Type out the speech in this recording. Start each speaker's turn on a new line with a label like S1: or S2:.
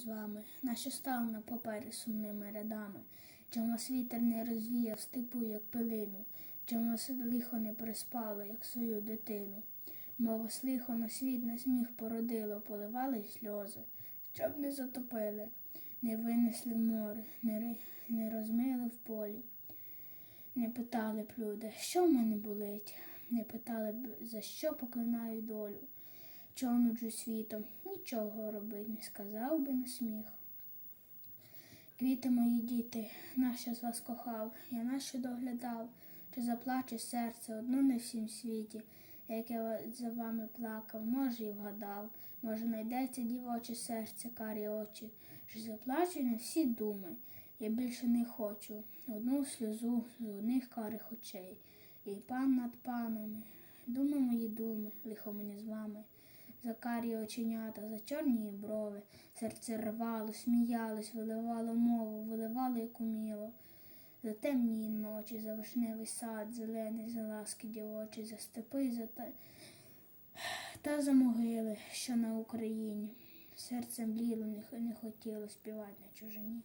S1: з вами, нащо стали на папері сумними рядами? Чом вас вітер не розвіяв степу, як пилину, чом вас лихо не приспало, як свою дитину? Мов вас лихо на світ на сміх породило, поливали сльози, щоб не затопили, не винесли в море, не, не розмили в полі. Не питали б люди, що в мене болить, не питали б, за що поклинаю долю. Чого нуджу світом, нічого робить, не сказав би на сміх. Квіти мої діти, нащо з вас кохав, я нащо доглядав, чи заплаче серце одно не всім світі, як я за вами плакав, може, і вгадав, може, найдеться дівоче серце, карі очі, що заплаче на всі думи. Я більше не хочу одну сльозу з одних карих очей, і пан над панами. Думи мої думи, лихо мені з вами. За карі оченята, за чорні брови, серце рвало, сміялось, виливало мову, виливало, як уміло. За темні ночі, за вишневий сад, зелений, за ласки дівочі, за степи, за та... та за могили, що на Україні. Не, х- не хотіло співати на чужині.